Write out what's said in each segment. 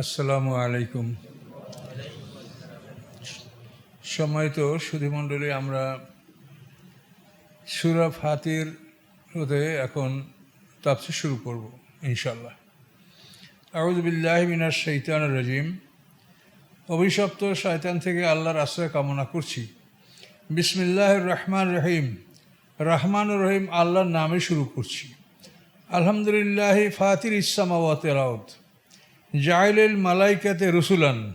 আসসালামু আলাইকুম। সম্মানিত সুধীমণ্ডলী আমরা সুরা ফাতির হতে এখন তাপসি শুরু করব ইনশাল্লাহ আউজবিল্লাহ মিনার শৈতান রাজিম। অভিশপ্ত শয়তান থেকে আল্লাহর আশ্রয় কামনা করছি। বিসমিল্লাহ রহমান রহিম। রহমান রহিম আল্লাহর নামে শুরু করছি। আলহামদুলিল্লাহ ফাতির ইসামাওয়াত রাউত জাইলেল মালাইকাতে রসুলান।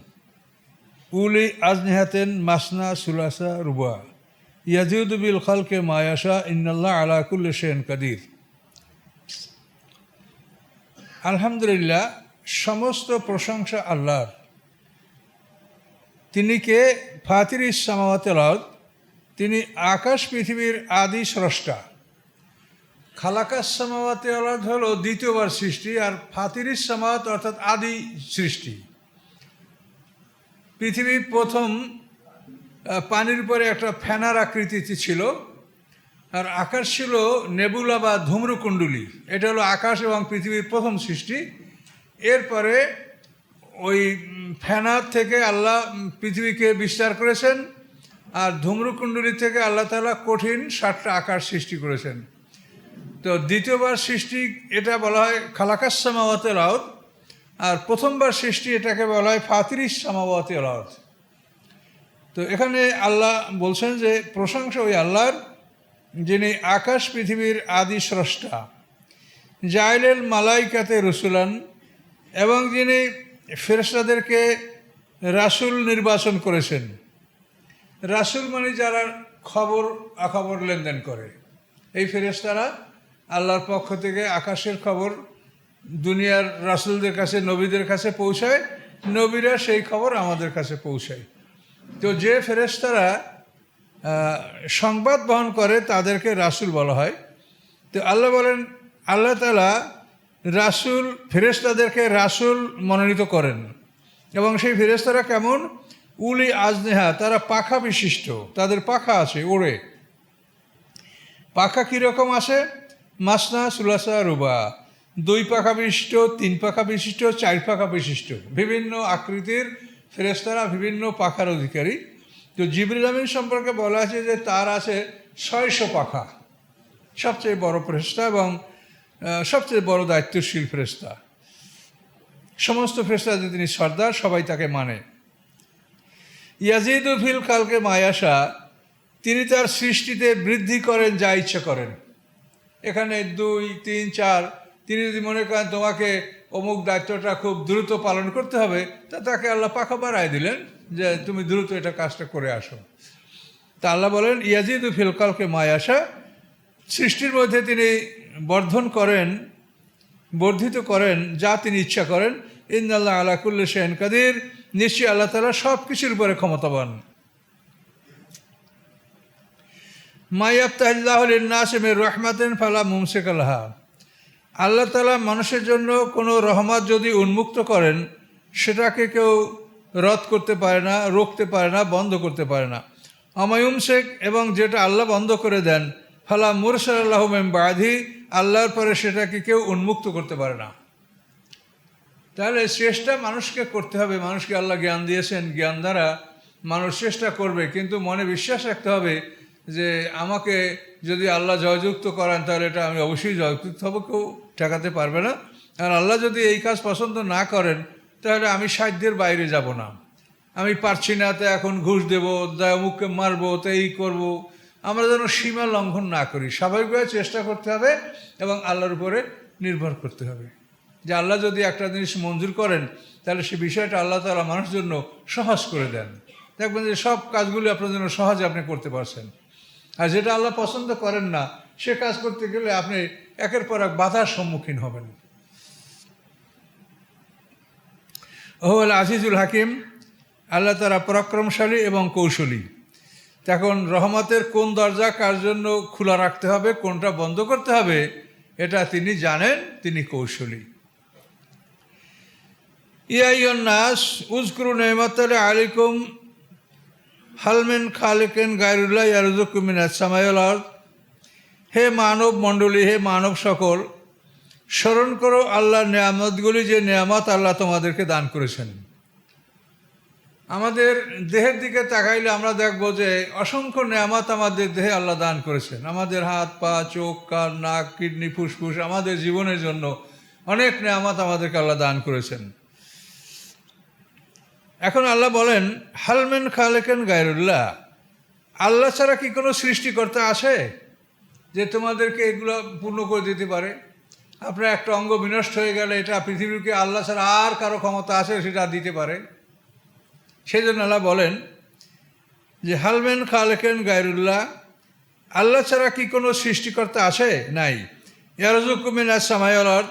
উলি আজনেহাতেন মাসনা সুলাসা রুবা ইয়াজিউদ বিল খালকে মায়াশা ইন্নাল্লাহ আলা কুল্লে শেন কাদির। আলহামদুলিল্লাহ, সমস্ত প্রশংসা আল্লাহর। তিনি কে? ফাতির ইসামাওয়াতের তিনি আকাশ পৃথিবীর আদি স্রষ্টা। খালাকাস সামাওয়াতে আলাদ হলো দ্বিতীয়বার সৃষ্টি আর ফাতিরিস সামাওয়াত অর্থাৎ আদি সৃষ্টি। পৃথিবী প্রথম পানির উপরে একটা ফ্যানার আকৃতিতে ছিল আর আকাশ ছিল নেবুলা বা ধূম্রকুণ্ডলী। এটা হলো আকাশ এবং পৃথিবীর প্রথম সৃষ্টি। এরপরে ওই উম, ফ্যানার থেকে আল্লাহ পৃথিবীকে বিস্তার করেছেন আর ধূম্রকুণ্ডলী থেকে আল্লাহ তাআলা কঠিন সাতটা আকাশ সৃষ্টি করেছেন। তো দ্বিতীয়বার সৃষ্টি এটা বলা হয় খালাকাস সামাওয়াতের আওত আর প্রথমবার সৃষ্টি এটাকে বলা হয় ফাতিরিস সামাওয়াতের আওত তো এখানে আল্লাহ বলছেন যে প্রশংসা ওই আল্লাহর, যিনি আকাশ পৃথিবীর আদি স্রষ্টা, জাইলেল মালাইকাতে রসুলান, এবং যিনি ফেরেশতাদেরকে রাসূল নির্বাচন করেছেন। রাসূল মানে যারা খবর আখবর লেনদেন করে। এই ফেরেশতারা আল্লাহর পক্ষ থেকে আকাশের খবর দুনিয়ার রাসূলদের কাছে নবীদের কাছে পৌঁছায় নবীরা সেই খবর আমাদের কাছে পৌঁছায়। তো যে ফেরেশতারা আহ, সংবাদ বহন করে তাদেরকে রাসূল বলা হয়। তো আল্লাহ বলেন আল্লাহ তালা রাসূল ফেরেশতাদেরকে রাসূল মনোনীত করেন। এবং সেই ফেরেশতারা কেমন? উলি আজনেহা তারা পাখা বিশিষ্ট তাদের পাখা আছে ওড়ে। পাখা কীরকম আছে মাসনা, সুলাসা, রুবা। দুই পাখা বিশিষ্ট, তিন পাখা বিশিষ্ট, চার পাখা বিশিষ্ট। বিভিন্ন আকৃতির ফেরেস্তারা বিভিন্ন পাখার অধিকারী। তো জিবরিল আমিন সম্পর্কে বলা আছে যে তার আছে ছয়শো পাখা। সবচেয়ে বড় ফেরেস্তা এবং সবচেয়ে বড় দায়িত্বশীল ফেরেস্তা সমস্ত ফেরেস্তাদের তিনি সর্দার, সবাই তাকে মানে। ইয়াজিদু ফিল কালকে মায়াসা তিনি তার সৃষ্টিতে বৃদ্ধি করেন যা ইচ্ছা করেন। এখানে দুই, তিন, চার, তিনি যদি মনে করেন তোমাকে অমুক দায়িত্বটা খুব দ্রুত পালন করতে হবে, তা তাকে আল্লাহ পাখা বাড়ায় দিলেন যে তুমি দ্রুত এটা কাজটা করে আসো। তা আল্লাহ বলেন, ইয়াজিদু ফিল কালকে মায়াসা সৃষ্টির মধ্যে তিনি বর্ধন করেন, বর্ধিত করেন, যা তিনি ইচ্ছা করেন। ইন্দাল্লাহ আলাকুল্ল শেন কাদির। নিশ্চয়ই আল্লাহ তালা সব কিছুর উপরে ক্ষমতাবান। মাইয়াবতাল্লাহ নাসেমের রহমাতেন ফালা মুমসেক আল্লাহা তালা মানুষের জন্য কোনো রহমত যদি উন্মুক্ত করেন, সেটাকে কেউ রদ করতে পারে না রোকতে পারে না, বন্ধ করতে পারে না। আমায়ুম শেখ এবং যেটা আল্লাহ বন্ধ করে দেন, ফালা মুরসাল্লাহ মেম বাধি আল্লাহর পরে সেটাকে কেউ উন্মুক্ত করতে পারে না। তাহলে চেষ্টা মানুষকে করতে হবে, মানুষকে আল্লাহ জ্ঞান দিয়েছেন, জ্ঞান দ্বারা মানুষ চেষ্টা করবে, কিন্তু মনে বিশ্বাস রাখতে হবে যে আমাকে যদি আল্লাহ জয়যুক্ত করান, তাহলে এটা আমি অবশ্যই জয়যুক্ত হব, কেউ ঠেকাতে পারবে না। আর আল্লাহ যদি এই কাজ পছন্দ না করেন, তাহলে আমি সাধ্যের বাইরে যাব না। আমি পারছি না, তো এখন ঘুষ দেবো অমুককে মারবো তো এই করব। আমরা যেন সীমা লঙ্ঘন না করি। স্বাভাবিকভাবে চেষ্টা করতে হবে এবং আল্লাহর উপরে নির্ভর করতে হবে। যে আল্লাহ যদি একটা জিনিস মঞ্জুর করেন, তাহলে সে বিষয়টা আল্লাহ তালা মানুষের জন্য সহজ করে দেন। দেখবেন যে সব কাজগুলি আপনার জন্য সহজে আপনি করতে পারছেন। আর যেটা আল্লাহ পছন্দ করেন না, সে কাজ করতে গেলে আপনি একের পর এক বাধার সম্মুখীন হবেন। ওহল আজিজুল হাকিম, আল্লাহ তারা পরাক্রমশালী এবং কৌশলী। তখন রহমতের কোন দরজা কার জন্য খোলা রাখতে হবে, কোনটা বন্ধ করতে হবে, এটা তিনি জানেন, তিনি কৌশলী। ইয়াইনাস উজকুরু নেমতালে আলিকুম হালমেন খালেকেন গায়রুল্লাহ ইয়ারুজুকুমিন সামায়ল হে মানব মণ্ডলী, হে মানব সকল, স্মরণ করো আল্লাহর নেয়ামতগুলি যে নেয়ামত আল্লাহ তোমাদেরকে দান করেছেন। আমাদের দেহের দিকে তাকাইলে আমরা দেখব যে অসংখ্য নেয়ামত আমাদের দেহে আল্লাহ দান করেছেন। আমাদের হাত, পা, চোখ, কান, নাক, কিডনি, ফুসফুস, আমাদের জীবনের জন্য অনেক নেয়ামত আমাদেরকে আল্লাহ দান করেছেন। এখন আল্লাহ বলেন হালমেন খালেকেন গায়রুল্লাহ। আল্লাহ ছাড়া কি কোনো সৃষ্টিকর্তা আছে যে তোমাদেরকে এগুলো পূর্ণ করে দিতে পারে? আপনার একটা অঙ্গ বিনষ্ট হয়ে গেলে এটা পৃথিবীকে আল্লাহ ছাড়া আর কারও ক্ষমতা আছে সেটা দিতে পারে? সেই জন্য আল্লাহ বলেন যে হালমেন খালেকেন গায়রুল্লাহ। আল্লাহ ছাড়া কি কোনো সৃষ্টিকর্তা আছে? নাই। ইয়ারজুকুমিন আসামায়লার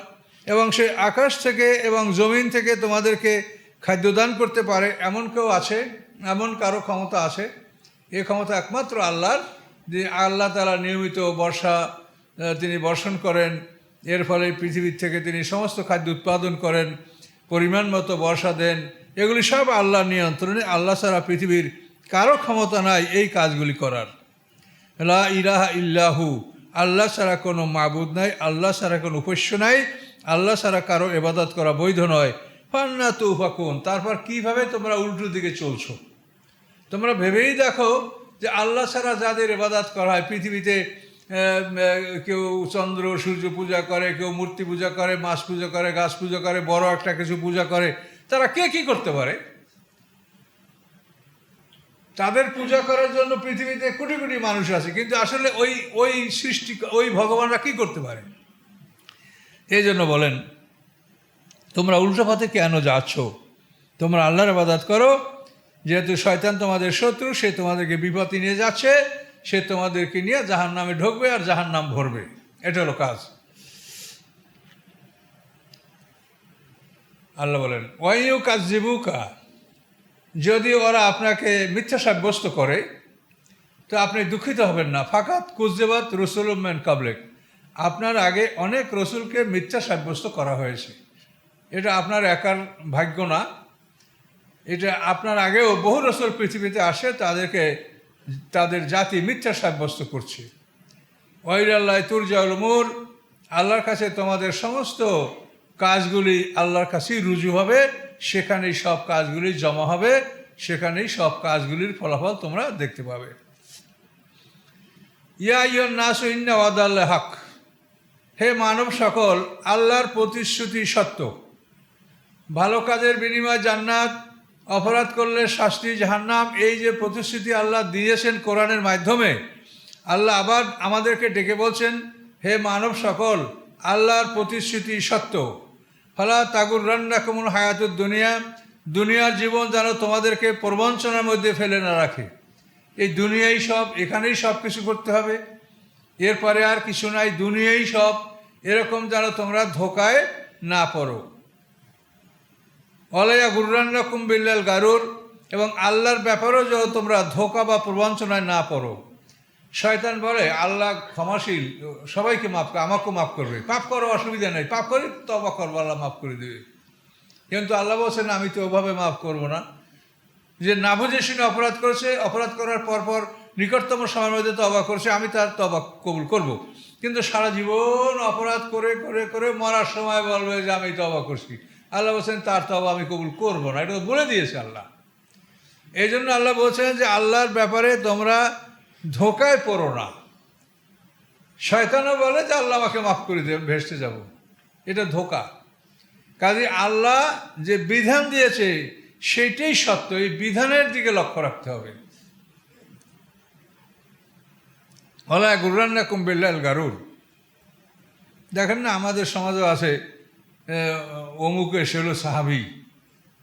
এবং সে আকাশ থেকে এবং জমিন থেকে তোমাদেরকে খাদ্যদান করতে পারে, এমন কেউ আছে, এমন কারও ক্ষমতা আছে। এ ক্ষমতা একমাত্র আল্লাহর, যে আল্লাহ তালা নিয়মিত বর্ষা তিনি বর্ষণ করেন। এর ফলে পৃথিবীর থেকে তিনি সমস্ত খাদ্য উৎপাদন করেন, পরিমাণ মতো বর্ষা দেন। এগুলি সব আল্লাহর নিয়ন্ত্রণে, আল্লাহ ছাড়া পৃথিবীর কারও ক্ষমতা নাই এই কাজগুলি করার। লা ইলাহা ইল্লাহু, আল্লাহ ছাড়া কোনো মাবুদ নাই, আল্লাহ ছাড়া কোনো উপাস্য নাই, আল্লাহ ছাড়া কারও এবাদত করা বৈধ নয়। ফান্না তু ফাকুন তারপর কীভাবে তোমরা উল্টো দিকে চলছো? তোমরা ভেবেই দেখো যে আল্লাহ ছাড়া যাদের এবাদাত করা হয়, পৃথিবীতে কেউ চন্দ্র, সূর্য পূজা করে, কেউ মূর্তি পূজা করে, মাছ পূজা করে, গাছ পূজা করে, বড় একটা কিছু পূজা করে, তারা কে কি করতে পারে? তাদের পূজা করার জন্য পৃথিবীতে কোটি কোটি মানুষ আছে, কিন্তু আসলে ওই ওই সৃষ্টি, ওই ভগবানরা কি করতে পারে? এই জন্য বলেন তোমরা উল্টো পথে কেন যাচ্ছ? তোমরা আল্লাহর আবাদাত করো। যেহেতু শয়তান তোমাদের শত্রু, সে তোমাদেরকে বিপত্তি নিয়ে যাচ্ছে, সে তোমাদেরকে নিয়ে জাহান নামে ঢুকবে আর জাহান নাম ভরবে। এটা হলো কাজ। আল্লাহ বলেন ওয়াইউ কাজ জীবুকা যদি ওরা আপনাকে মিথ্যা সাব্যস্ত করে, তো আপনি দুঃখিত হবেন না। ফাকাত কুজদেবাত রসুলমেন কাবলেক আপনার আগে অনেক রসুলকে মিথ্যা সাব্যস্ত করা হয়েছে। এটা আপনার একার ভাগ্য না। এটা আপনার আগেও বহু রসুল পৃথিবীতে আসে, তাদেরকে, তাদের জাতি মিথ্যা সাব্যস্ত করছে। ওয়াইরাল্লাহ তুরজাউল মুর আল্লাহর কাছে তোমাদের সমস্ত কাজগুলি আল্লাহর কাছেই রুজু হবে, সেখানেই সব কাজগুলি জমা হবে, সেখানেই সব কাজগুলির ফলাফল তোমরা দেখতে পাবে। ইয়া ইয়ন নাস ইন্না ওয়াদাল্লাহ হক। হে মানব সকল আল্লাহর প্রতিশ্রুতি সত্য। ভালো কাজের বিনিময়ে জান্নাত, অপরাধ করলে শাস্তি জাহান্নাম, এই যে প্রতিশ্রুতি আল্লাহ দিয়েছেন কোরআনের মাধ্যমে, আল্লাহ আবার আমাদেরকে ডেকে বলছেন, হে মানব সকল, আল্লাহর প্রতিশ্রুতি সত্য। ফলা তাগুর রান্না কমন হায়াতুর দুনিয়া, দুনিয়ার জীবন যেন তোমাদেরকে প্রবঞ্চনার মধ্যে ফেলে না রাখে। এই দুনিয়াই সব, এখানেই সব কিছু করতে হবে। এরপরে আর কিছু নাই, দুনিয়াই সব, এরকম যেন তোমরা ধোকায় না পড়ো। অলাইয়া গুরুরান্না বিল্লাল গারুর এবং আল্লাহর ব্যাপারেও যেন তোমরা ধোকা বা প্রবঞ্চনায় না পড়ো। শয়তান বলে, আল্লাহ ক্ষমাশীল, সবাইকে মাফ করে, আমাকেও মাফ করবে। পাপ করো অসুবিধা নেই, পাপ করি তবা করব, আল্লাহ মাফ করে দেবে। কিন্তু আল্লাহ বলছেন আমি তো ওভাবে মাফ করব না। যে না বুঝে শুনে অপরাধ করেছে, অপরাধ করার পর পর নিকটতম সময়ের মধ্যে তবা করেছে, আমি তার তবা কবুল করব। কিন্তু সারা জীবন অপরাধ করে করে করে মরার সময় বলবে যে, আমি তবা করছি। আল্লাহ বলছেন, তার তবা আমি কবুল করব না। এটা তো বলে দিয়েছে আল্লাহ। এই জন্য আল্লাহ বলছেন যে, আল্লাহর ব্যাপারে তোমরা ধোকায় পড়ো না। শয়তানও বলে যে, আল্লাহ আমাকে মাফ করে দেবে ভেসতে যাব। এটা ধোকা। কাজে আল্লাহ যে বিধান দিয়েছে সেটাই সত্য। এই বিধানের দিকে লক্ষ্য রাখতে হবে। হলা গুরান্না কুম্বিল্লাল গারুর। দেখেন না, আমাদের সমাজও আছে অমুকে সে হলো সাহাবি,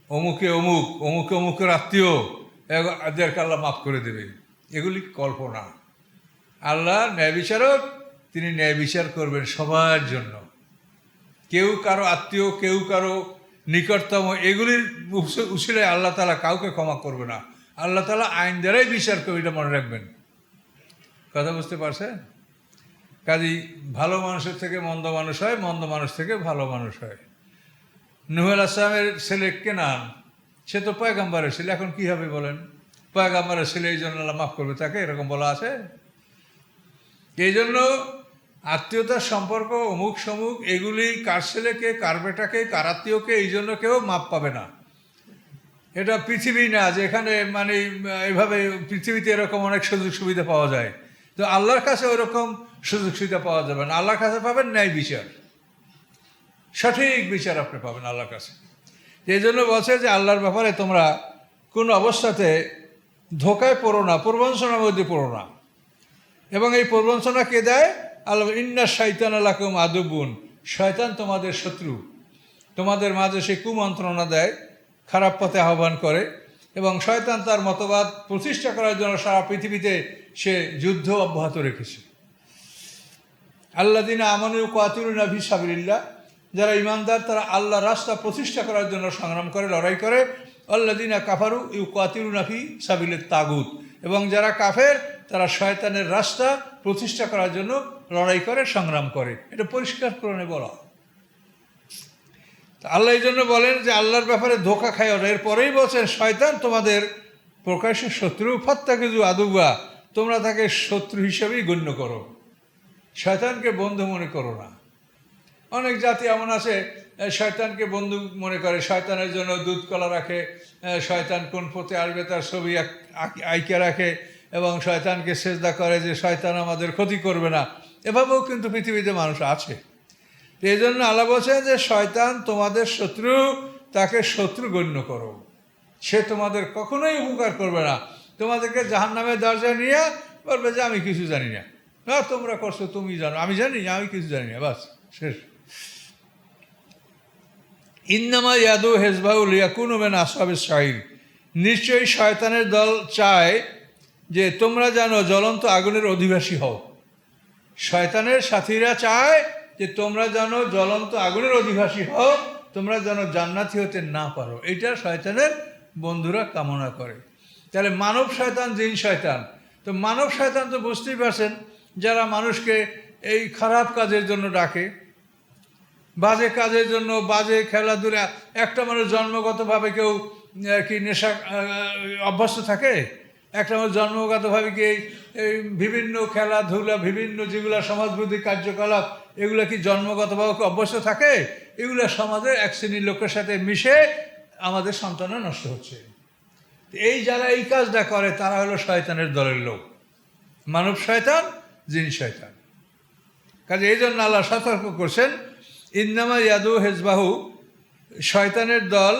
অমুকে অমুক, অমুকে অমুকের আত্মীয় এদেরকে আল্লাহ মাফ করে দেবে। এগুলি কল্পনা। আল্লাহ ন্যায় বিচারক, তিনি ন্যায় বিচার করবেন সবার জন্য। কেউ কারও আত্মীয়, কেউ কারও নিকটতম, এগুলির উসিলে আল্লাহ তালা কাউকে ক্ষমা করবে না। আল্লাহ তালা আইন দ্বারাই বিচার করবে, এটা মনে রাখবেন। কথা বুঝতে পারছেন? কাজী ভালো মানুষের থেকে মন্দ মানুষ হয়, মন্দ মানুষ থেকে ভালো মানুষ হয়। নুহুল আসলামের ছেলে কেনান সে তো পয়গাম্বারের ছেলে, এখন কি হবে বলেন? পয়গাম্বারের ছেলে, এই জন্য আল্লাহ মাফ করবে তাকে, এরকম বলা আছে। এই জন্য আত্মীয়তার সম্পর্ক, অমুক সমুক, এগুলি কার ছেলেকে কার বেটাকে কার আত্মীয়কে এই জন্য কেউ মাপ পাবে না। এটা পৃথিবী না যে এখানে মানে এইভাবে পৃথিবীতে এরকম অনেক সুযোগ সুবিধা পাওয়া যায়। তো আল্লাহর কাছে ওরকম সুযোগ সুবিধা পাওয়া যাবে না। আল্লাহর কাছে পাবেন ন্যায় বিচার। সঠিক বিচার আপনি পাবেন আল্লাহর কাছে। এই জন্য বলছে যে আল্লাহর ব্যাপারে তোমরা কোন অবস্থাতে ধোকায় পড়ো না প্রবঞ্চনার মধ্যে পড়ো না। এবং এই প্রবঞ্চনা কে দেয়? আল্লাহ ইন্না শৈতান আলাকুম আদুবুন। শয়তান তোমাদের শত্রু। তোমাদের মাঝে সে কুমন্ত্রণা দেয়, খারাপ পথে আহ্বান করে। এবং শয়তান তার মতবাদ প্রতিষ্ঠা করার জন্য সারা পৃথিবীতে সে যুদ্ধ অব্যাহত রেখেছে। আল্লাহ দিন আমানু কোয়াতুল্লা ভি সাবিল্লা যারা ইমানদার, তারা আল্লাহ রাস্তা প্রতিষ্ঠা করার জন্য সংগ্রাম করে, লড়াই করে। আল্লাহ দিনা কাফারু ইউ কোয়াতিরুনাফি সাবিলের তাগুত। এবং যারা কাফের, তারা শয়তানের রাস্তা প্রতিষ্ঠা করার জন্য লড়াই করে, সংগ্রাম করে। এটা পরিষ্কার করে বলা। আল্লাহ এই জন্য বলেন যে, আল্লাহর ব্যাপারে ধোকা খায় ওরা এরপরেই বলছেন, শয়তান তোমাদের প্রকাশ্য শত্রু। ফাত্তা কিছু আদুবা তোমরা তাকে শত্রু হিসেবেই গণ্য করো। শয়তানকে বন্ধু মনে করো না। অনেক জাতি এমন আছে শয়তানকে বন্ধু মনে করে, শয়তানের জন্য দুধ কলা রাখে শয়তান কোন পথে আসবে তার ছবি আঁক- রাখে এবং শয়তানকে সেজদা করে যে শয়তান আমাদের ক্ষতি করবে না। এভাবেও কিন্তু পৃথিবীতে মানুষ আছে। এই জন্য আল্লাহ বলছেন যে, শয়তান তোমাদের শত্রু, তাকে শত্রু গণ্য করো। সে তোমাদের কখনোই উপকার করবে না। তোমাদেরকে জাহান নামের দরজায় নিয়ে বলবে যে, আমি কিছু জানি না। না, তোমরা করছ, তুমি জানো। আমি জানি, আমি কিছু জানি না। বাস, শেষ। ইন্নামা ইয়াদু হেজবাউল ইয়াকুন ওমেন আসহাবের শাহির নিশ্চয়ই শয়তানের দল চায় যে তোমরা জানো জ্বলন্ত আগুনের অধিবাসী হও। শয়তানের সাথীরা চায় যে তোমরা যেন জ্বলন্ত আগুনের অধিবাসী হও, তোমরা যেন জান্নাতি হতে না পারো। এটা শয়তানের বন্ধুরা কামনা করে। তাহলে মানব শয়তান, জিন শয়তান। তো মানব শয়তান তো বুঝতেই পারছেন, যারা মানুষকে এই খারাপ কাজের জন্য ডাকে বাজে কাজের জন্য, বাজে খেলাধুলা, একটা মানুষ জন্মগতভাবে কেউ কি নেশা অভ্যস্ত থাকে? একটা মানুষ জন্মগতভাবে কি এই- বিভিন্ন খেলাধুলা, বিভিন্ন যেগুলো সমাজবিরোধী কার্যকলাপ, এগুলো কি জন্মগতভাবে অভ্যস্ত থাকে? এগুলো সমাজের এক শ্রেণির লোকের সাথে মিশে আমাদের সন্তানও নষ্ট হচ্ছে। এই যারা এই কাজটা করে, তারা হলো শয়তানের দলের লোক। মানব শয়তান, জিন শয়তান। কাজে এই জন্য আল্লাহ সতর্ক করছেন ইন্নামা ইয়াদু হেজবাহু, শয়তানের দল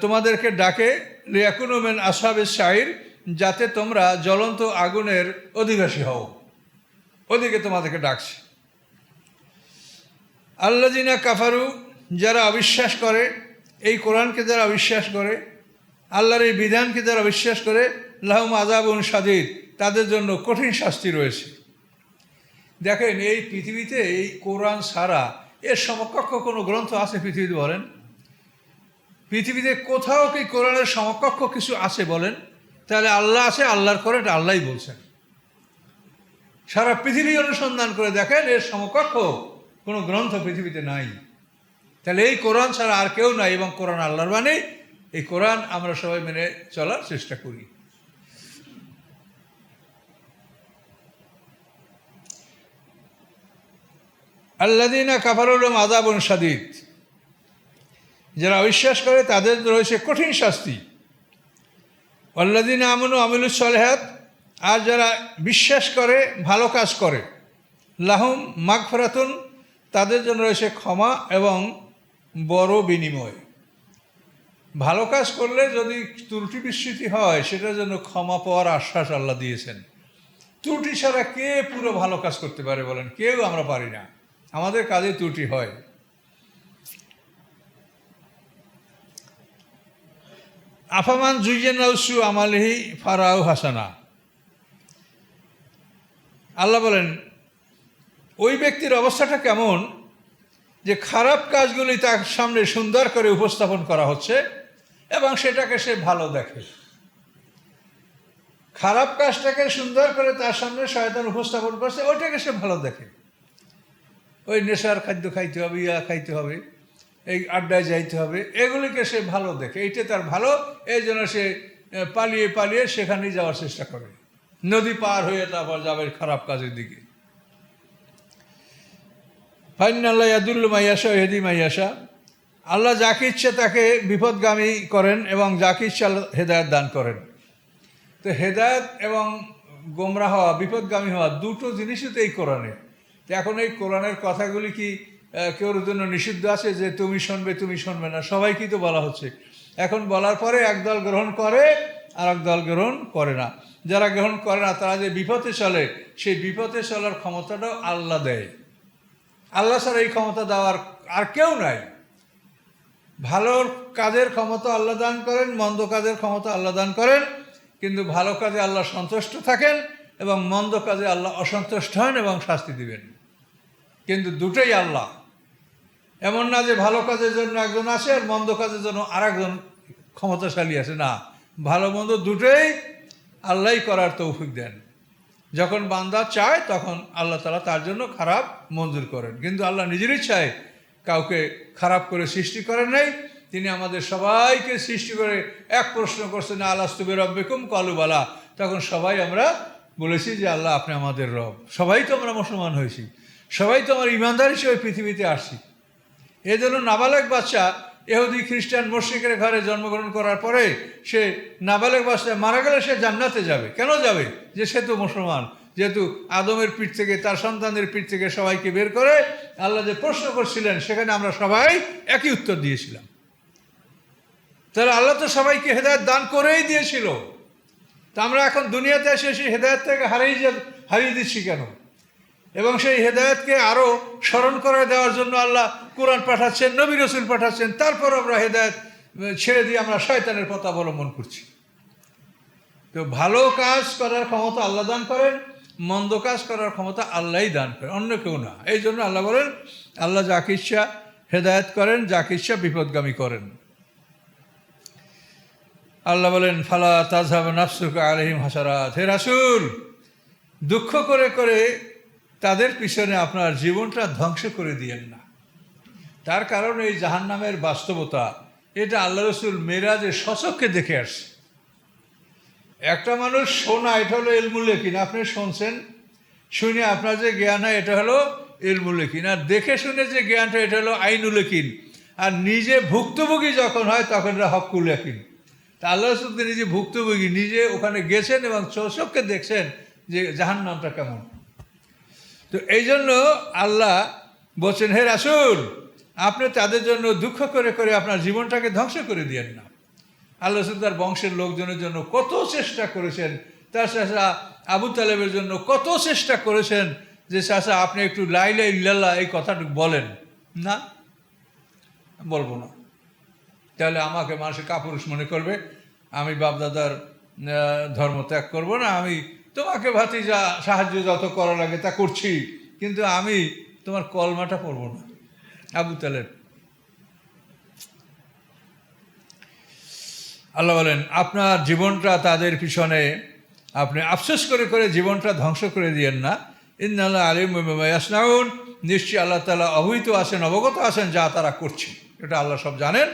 তোমাদেরকে ডাকে রিয়াকুনুমেন আসাবের শাহির যাতে তোমরা জ্বলন্ত আগুনের অধিবাসী হও। ওদিকে তোমাদেরকে ডাকছে। আল্লাজিনা কাফারু, যারা অবিশ্বাস করে, এই কোরআনকে যারা অবিশ্বাস করে, আল্লাহর এই বিধানকে যারা অবিশ্বাস করে, লাহুম আজাবুন সাদিদ তাদের জন্য কঠিন শাস্তি রয়েছে। দেখেন, এই পৃথিবীতে এই কোরআন ছাড়া এর সমকক্ষ কোনো গ্রন্থ আছে পৃথিবীতে বলেন? পৃথিবীতে কোথাও কি কোরআনের সমকক্ষ কিছু আছে বলেন? তাহলে আল্লাহ আছে, আল্লাহর করে এটা আল্লাহই বলছেন। সারা পৃথিবী অনুসন্ধান করে দেখেন, এর সমকক্ষ কোনো গ্রন্থ পৃথিবীতে নাই। তাহলে এই কোরআন ছাড়া আর কেউ নাই এবং কোরআন আল্লাহর মানে এই কোরআন আমরা সবাই মেনে চলার চেষ্টা করি। আল্লাদিনা কাফারুলম আদাবন সাদিদ যারা অবিশ্বাস করে, তাদের রয়েছে কঠিন শাস্তি। আল্লাদিন আমনু আমিলুস সলেহাত, আর যারা বিশ্বাস করে, ভালো কাজ করে, লাহুম মাগফরাতুন, তাদের জন্য রয়েছে ক্ষমা এবং বড় বিনিময়। ভালো কাজ করলে যদি ত্রুটি বিস্মৃতি হয়, সেটার জন্য ক্ষমা পাওয়ার আশ্বাস আল্লাহ দিয়েছেন। ত্রুটি ছাড়া কে পুরো ভালো কাজ করতে পারে বলেন? কেউ আমরা পারি না। আমাদের কাজে ত্রুটি হয়। আফামান জুইজেনাউসু আমালহি ফারাউ হাসানা। আল্লাহ বলেন, ওই ব্যক্তির অবস্থাটা কেমন যে খারাপ কাজগুলি তার সামনে সুন্দর করে উপস্থাপন করা হচ্ছে এবং সেটাকে সে ভালো দেখে। খারাপ কাজটাকে সুন্দর করে তার সামনে শয়তান উপস্থাপন করছে, ওইটাকে সে ভালো দেখে। ওই নেশার খাদ্য খাইতে হবে, ইয়া খাইতে হবে, এই আড্ডায় যাইতে হবে, এগুলিকে সে ভালো দেখে। এইটা তার ভালো, এই জন্য সে পালিয়ে পালিয়ে সেখানেই যাওয়ার চেষ্টা করে। নদী পার হয়ে তারপর যাবে খারাপ কাজের দিকে। ফাইন আল্লাহ ইয়াদুল্লু মাইয়াশা হেদি আল্লাহ যাকে ইচ্ছে তাকে বিপদগামী করেন এবং যাকে ইচ্ছে আল্লাহ হেদায়ত দান করেন। তো হেদায়ত এবং গোমরা হওয়া, বিপদগামী হওয়া দুটো জিনিসই তো এই কোরআনে। তো এখন এই কোরআনের কথাগুলি কি কেউর জন্য নিষিদ্ধ আছে যে তুমি শুনবে তুমি শুনবে না? সবাইকেই তো বলা হচ্ছে। এখন বলার পরে একদল গ্রহণ করে আর দল গ্রহণ করে না। যারা গ্রহণ করে না, তারা যে বিপথে চলে, সেই বিপথে চলার ক্ষমতাটাও আল্লাহ দেয়। আল্লাহ ছাড়া এই ক্ষমতা দেওয়ার আর কেউ নাই। ভালোর কাজের ক্ষমতা আল্লাহ দান করেন, মন্দ কাজের ক্ষমতা আল্লাহ দান করেন, কিন্তু ভালো কাজে আল্লাহ সন্তুষ্ট থাকেন এবং মন্দ কাজে আল্লাহ অসন্তুষ্ট হন এবং শাস্তি দিবেন। কিন্তু দুটোই আল্লাহ। এমন না যে ভালো কাজের জন্য একজন আসে আর মন্দ কাজের জন্য আর একজন ক্ষমতাশালী আছে না। ভালো মন্দ দুটোই আল্লাহই করার তৌফিক দেন। যখন বান্দা চায়, তখন আল্লাহ তালা তার জন্য খারাপ মঞ্জুর করেন। কিন্তু আল্লাহ নিজেরই চায় কাউকে খারাপ করে সৃষ্টি করেন নাই। তিনি আমাদের সবাইকে সৃষ্টি করে এক প্রশ্ন করছেন আলাস্তুবে রব্বেকুম কলুবালা তখন সবাই আমরা বলেছি যে, আল্লাহ, আপনি আমাদের রব। সবাই তো আমরা মুসলমান হয়েছি। সবাই তো আমার ইমানদার হিসেবে পৃথিবীতে আসছি। এই জন্য নাবালেক বাচ্চা এহুদি খ্রিস্টান, মুশ্রিকের ঘরে জন্মগ্রহণ করার পরে সে নাবালেক বাচ্চা মারা গেলে সে জান্নাতে যাবে। কেন যাবে? যে সে তো মুসলমান, যেহেতু আদমের পিঠ থেকে, তার সন্তানদের পিঠ থেকে সবাইকে বের করে আল্লাহ যে প্রশ্ন করছিলেন, সেখানে আমরা সবাই একই উত্তর দিয়েছিলাম। তাহলে আল্লাহ তো সবাইকে হেদায়ত দান করেই দিয়েছিল। তা আমরা এখন দুনিয়াতে এসে সেই হেদায়ত থেকে হারিয়ে হারিয়ে দিচ্ছি কেন? এবং সেই হেদায়তকে আরও স্মরণ করে দেওয়ার জন্য আল্লাহ কোরআন পাঠাচ্ছেন, নবী রসুল পাঠাচ্ছেন। তারপর আমরা হেদায়ত ছেড়ে দিয়ে আমরা শয়তানের পথ অবলম্বন করছি। তো ভালো কাজ করার ক্ষমতা আল্লাহ দান করেন, মন্দ কাজ করার ক্ষমতা আল্লাহই দান করেন, অন্য কেউ না। এই জন্য আল্লাহ বলেন, আল্লাহ যাকে ইচ্ছা হেদায়ত করেন, যাকে ইচ্ছা বিপদগামী করেন। আল্লাহ বলেন, ফালা তাজহাব নাফসুকা আলহিম হাসারাত। হে রাসুল, দুঃখ করে করে তাদের পিছনে আপনার জীবনটা ধ্বংস করে দিয়েন না। তার কারণ এই জাহান্নামের বাস্তবতা, এটা আল্লাহ রসুল মেরাজে সচককে দেখে আসছে। একটা মানুষ শোনা, এটা হলো এলমুলেকিন আপনি শুনছেন, শুনে আপনার যে জ্ঞান হয়, এটা হলো এলমুলেকিন আর দেখে শুনে যে জ্ঞানটা, এটা হলো আইনুলেকিন আর নিজে ভুক্তভোগী যখন হয়, তখন এটা হকুলেকিন তা আল্লাহ রসুল নিজে ভুক্তভোগী, নিজে ওখানে গেছেন এবং চৌচককে দেখছেন যে জাহান্নামটা কেমন। তো এই জন্য আল্লাহ বলছেন, হে রাসুল, আপনি তাদের জন্য দুঃখ করে করে আপনার জীবনটাকে ধ্বংস করে দিয়েন না। আল্লাহ রসুল তার বংশের লোকজনের জন্য কত চেষ্টা করেছেন, তার চাষা আবু তালেবের জন্য কত চেষ্টা করেছেন যে চাষা আপনি একটু লাইলা ইল্লাল্লাহ এই কথাটুকু বলেন। না, বলব না। তাহলে আমাকে মানুষের কাপুরুষ মনে করবে, আমি বাপদাদার ধর্ম ত্যাগ করব না, আমি তোমাকে ভাতি যা সাহায্য যত করা লাগে তা করছি, কিন্তু আমি তোমার কলমাটা পড়ব না। আবু তালেব। আল্লাহ বলেন, আপনার জীবনটা তাদের পিছনে, আপনি আফসোস করে করে জীবনটা ধ্বংস করে দিয়েন না। ইন্দাল্লাহ আলিম ইয়াসনাউন। নিশ্চয়ই আল্লাহ তালা অবহিত আছেন, অবগত আছেন যা তারা করছে। এটা আল্লাহ সব জানেন।